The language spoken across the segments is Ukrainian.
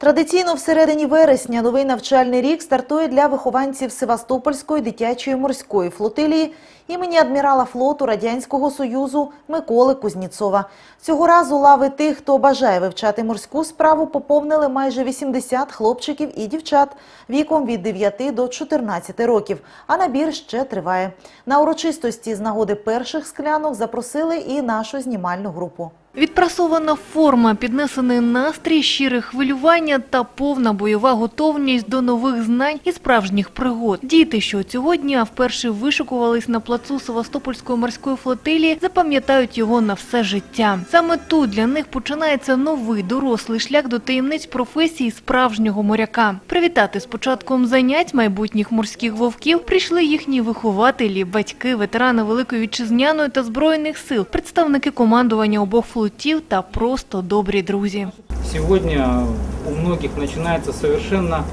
Традиційно всередині вересня новий навчальний рік стартує для вихованців Севастопольської дитячої морської флотилії імені адмірала флоту Радянського Союзу Миколи Кузніцова. Цього разу лави тих, хто бажає вивчати морську справу, поповнили майже 80 хлопчиків і дівчат віком від 9 до 14 років, а набір ще триває. На урочистості з нагоди перших склянок запросили і нашу знімальну групу. Відпрасована форма, піднесений настрій, щире хвилювання та повна бойова готовність до нових знань і справжніх пригод. Діти, що цього дня вперше вишикувались на плацу Севастопольської морської флотилії, запам'ятають його на все життя. Саме тут для них починається новий дорослий шлях до таємниць професії справжнього моряка. Привітати з початком занять майбутніх морських вовків прийшли їхні вихователі, батьки, ветерани Великої Вітчизняної та Збройних сил, представники командування обох флотів та просто добрі друзі. Сегодня у многих начинается совершенно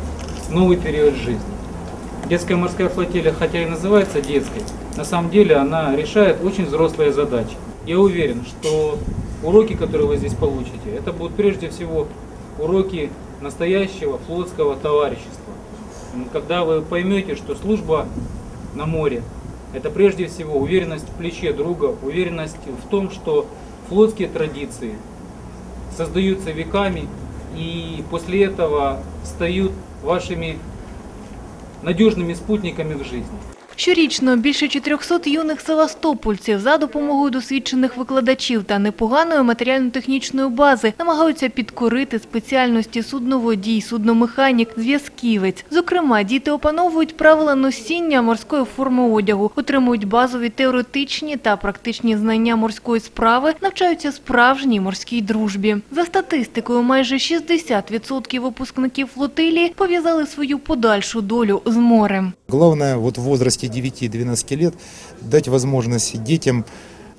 новый период жизни. Детская морская флотилия, хотя и называется детской, на самом деле она решает очень взрослые задачи. Я уверен, что уроки, которые вы здесь получите, это будут прежде всего уроки настоящего флотского товарищества. М, Когда вы поймете, что служба на море – это прежде всего уверенность в плече друга, уверенность в том, что флотские традиции создаются веками и после этого встают вашими надежными спутниками в жизни. Щорічно більше 400 юних севастопольців за допомогою досвідчених викладачів та непоганої матеріально-технічної бази намагаються підкорити спеціальності судноводій, судномеханік, зв'язківець. Зокрема, діти опановують правила носіння морської форми одягу, отримують базові теоретичні та практичні знання морської справи, навчаються справжній морській дружбі. За статистикою, майже 60% випускників флотилії пов'язали свою подальшу долю з морем. Главное вот в возрасте 9-12 лет дать возможность детям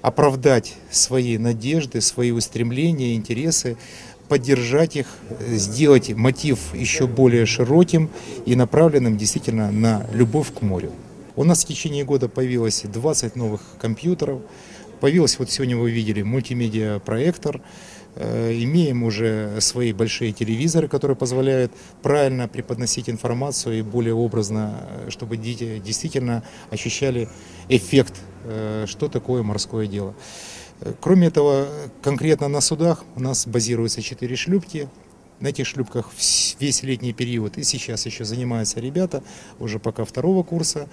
оправдать свои надежды, свои устремления, интересы, поддержать их, сделать мотив еще более широким и направленным действительно на любовь к морю. У нас в течение года появилось 20 новых компьютеров, появился, вот сегодня вы видели, мультимедиа-проектор, Э, Имеем уже свои большие телевизоры, которые позволяют правильно преподносить информацию и более образно, э, чтобы дети действительно ощущали эффект, э, что такое морское дело. Кроме этого, конкретно на судах у нас базируются четыре шлюпки. На этих шлюпках весь летний период и сейчас еще занимаются ребята, уже пока второго курса.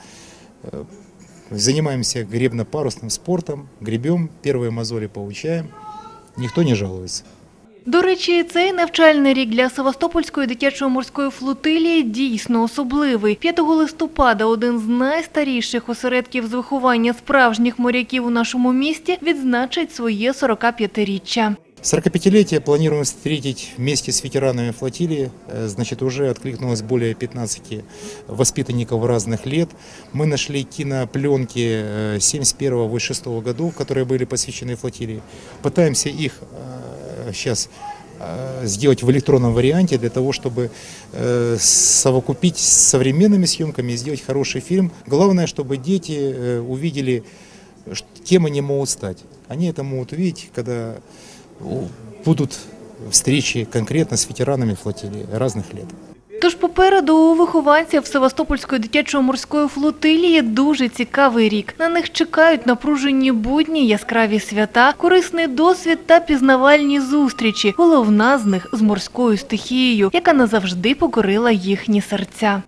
Э, Занимаемся гребно-парусным спортом, гребем, первые мозоли получаем. Никто не жалуется. До речі, цей навчальний рік для Севастопольської дитячої морської флотилії дійсно особливий. 5 листопада один з найстаріших осередків з виховання справжніх моряків у нашому місті відзначить своє 45-річчя. 45-летие планируем встретить вместе с ветеранами флотилии. Э, Значит, уже откликнулось более 15 воспитанников разных лет. Мы нашли кинопленки 71-86 годов, которые были посвящены флотилии. Пытаемся их сейчас сделать в электронном варианте для того, чтобы э, совокупить с современными съемками и сделать хороший фильм. Главное, чтобы дети э, увидели, кем они могут стать. Они это могут увидеть, когда у- будут встречи конкретно с ветеранами флотилии разных лет. Тож попереду у вихованців Севастопольської дитячої морської флотилії дуже цікавий рік. На них чекають напружені будні, яскраві свята, корисний досвід та пізнавальні зустрічі. Головна з них з морською стихією, яка назавжди покорила їхні серця.